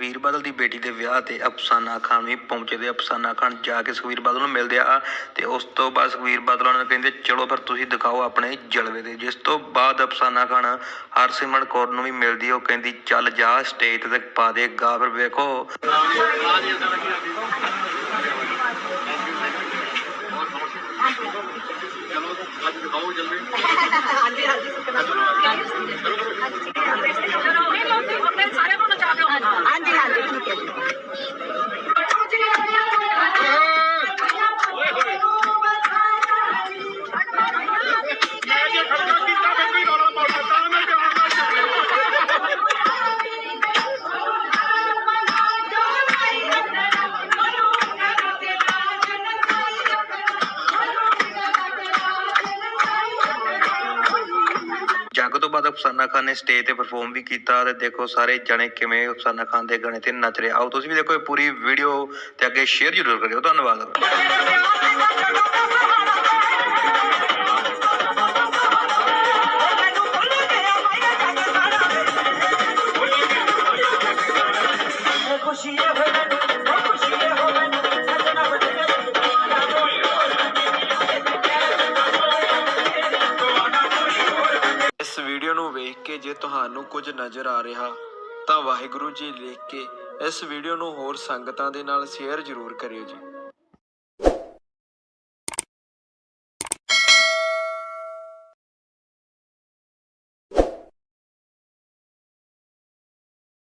ਸੁਖਬੀਰ ਬਾਦਲ ਦੀ ਬੇਟੀ ਦੇ ਵਿਆਹ ਤੇ ਅਫਸਾਨਾ ਖਾਨ ਵੀ ਪਹੁੰਚਦੇ ਅਫਸਾਨਾ ਖਾਨ ਜਾ ਕੇ ਸੁਖਬੀਰ ਬਾਦਲ ਨੂੰ ਮਿਲਦੇ ਆ ਤੇ ਉਸ ਤੋਂ ਬਾਅਦ ਸੁਖਬੀਰ ਬਾਦਲ ਉਹਨਾਂ ਨੂੰ ਕਹਿੰਦੇ, ਚਲੋ ਫਿਰ ਤੁਸੀਂ ਦਿਖਾਓ ਆਪਣੇ ਜਲਵੇ ਦੇ। ਜਿਸ ਤੋਂ ਬਾਅਦ ਅਫਸਾਨਾ ਖਾਨ ਹਰਸਿਮਰਨ ਕੌਰ ਨੂੰ ਵੀ ਮਿਲਦੀ ਉਹ ਕਹਿੰਦੀ, ਚੱਲ ਜਾ ਸਟੇਜ ਤੇ ਪਾ ਦੇ ਗਾ ਫਿਰ ਵੇਖੋ। ਹਾਂਜੀ। ਜੱਗ ਤੋਂ ਬਾਅਦ ਅਫਸਾਨਾ ਖਾਨ ਨੇ ਸਟੇਜ ਤੇ ਪਰਫਾਰਮ ਵੀ ਕੀਤਾ ਤੇ ਦੇਖੋ ਸਾਰੇ ਜਣੇ ਕਿਵੇਂ ਅਫਸਾਨਾ ਖਾਨ ਦੇ ਗਾਣੇ ਤੇ ਨੱਚ ਰਹੇ। ਆਓ ਤੁਸੀਂ ਵੀ ਦੇਖੋ ਇਹ ਪੂਰੀ ਵੀਡੀਓ ਤੇ ਅੱਗੇ ਸ਼ੇਅਰ ਜ਼ਰੂਰ ਕਰਿਓ। ਧੰਨਵਾਦ। ਖੁਸ਼ੀ ਹੋਵੇ ਨੂੰ ਵੇਖ ਕੇ ਜੇ ਤੁਹਾਨੂੰ ਕੁਝ ਨਜ਼ਰ ਆ ਰਿਹਾ ਤਾਂ ਵਾਹਿਗੁਰੂ ਜੀ ਲਿਖ ਕੇ ਇਸ ਵੀਡੀਓ ਨੂੰ ਹੋਰ ਸੰਗਤਾਂ ਦੇ ਨਾਲ ਸ਼ੇਅਰ ਜ਼ਰੂਰ ਕਰਿਓ ਜੀ।